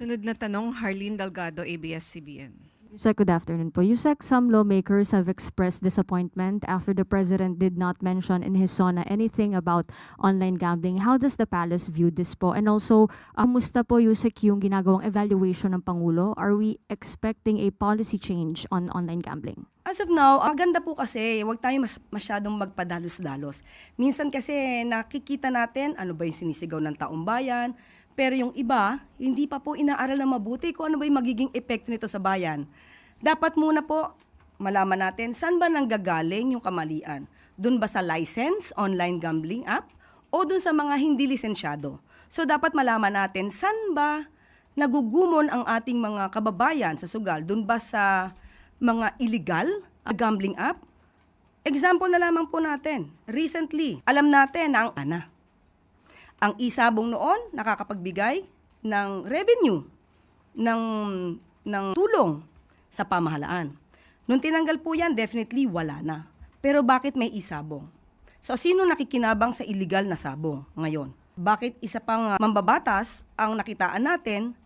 Sunod na tanong, Harleen Delgado, ABS-CBN. Yusek, good afternoon po. Yusek, some lawmakers have expressed disappointment after the president did not mention in his SONA anything about online gambling. How does the palace view this po? And also, uh, musta po Yusek yung ginagawang evaluation ng Pangulo? Are we expecting a policy change on online gambling? As of now, ang ganda po kasi, huwag tayo mas, masyadong magpadalos-dalos. Minsan kasi nakikita natin ano ba yung sinisigaw ng taong bayan, pero yung iba, hindi pa po inaaral na mabuti kung ano ba yung magiging epekto nito sa bayan. Dapat muna po malaman natin saan ba nanggagaling yung kamalian. Doon ba sa license, online gambling app, o doon sa mga hindi lisensyado. So dapat malaman natin saan ba nagugumon ang ating mga kababayan sa sugal. Doon ba sa mga illegal gambling app? Example na lamang po natin. Recently, alam natin na ang ANA. Ang isabong noon nakakapagbigay ng revenue, ng, ng tulong sa pamahalaan. Nung tinanggal po yan, definitely wala na. Pero bakit may isabong? So sino nakikinabang sa illegal na sabong ngayon? Bakit isa pang uh, mambabatas ang nakitaan natin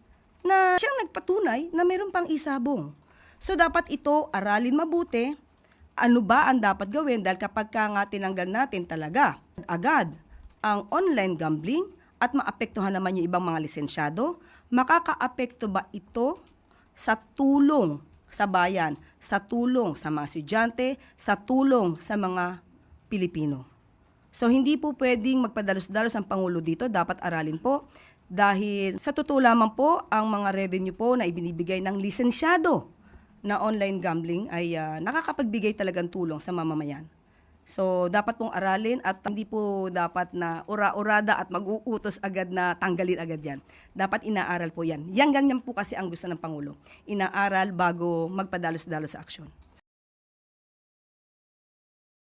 na siyang nagpatunay na mayroon pang isabong? So dapat ito aralin mabuti. Ano ba ang dapat gawin? Dahil kapag ka nga tinanggal natin talaga agad ang online gambling at maapektuhan naman yung ibang mga lisensyado, makakaapekto ba ito sa tulong sa bayan, sa tulong sa mga estudyante, sa tulong sa mga Pilipino? So hindi po pwedeng magpadalos-dalos ang Pangulo dito, dapat aralin po dahil sa totoo lamang po ang mga revenue po na ibinibigay ng lisensyado na online gambling ay ah, nakakapagbigay talagang tulong sa mamamayan. So, dapat pong aralin at hindi po dapat na ura-urada at mag-uutos agad na tanggalin agad yan. Dapat inaaral po yan. Yan ganyan po kasi ang gusto ng Pangulo. Inaaral bago magpadalos-dalos sa aksyon.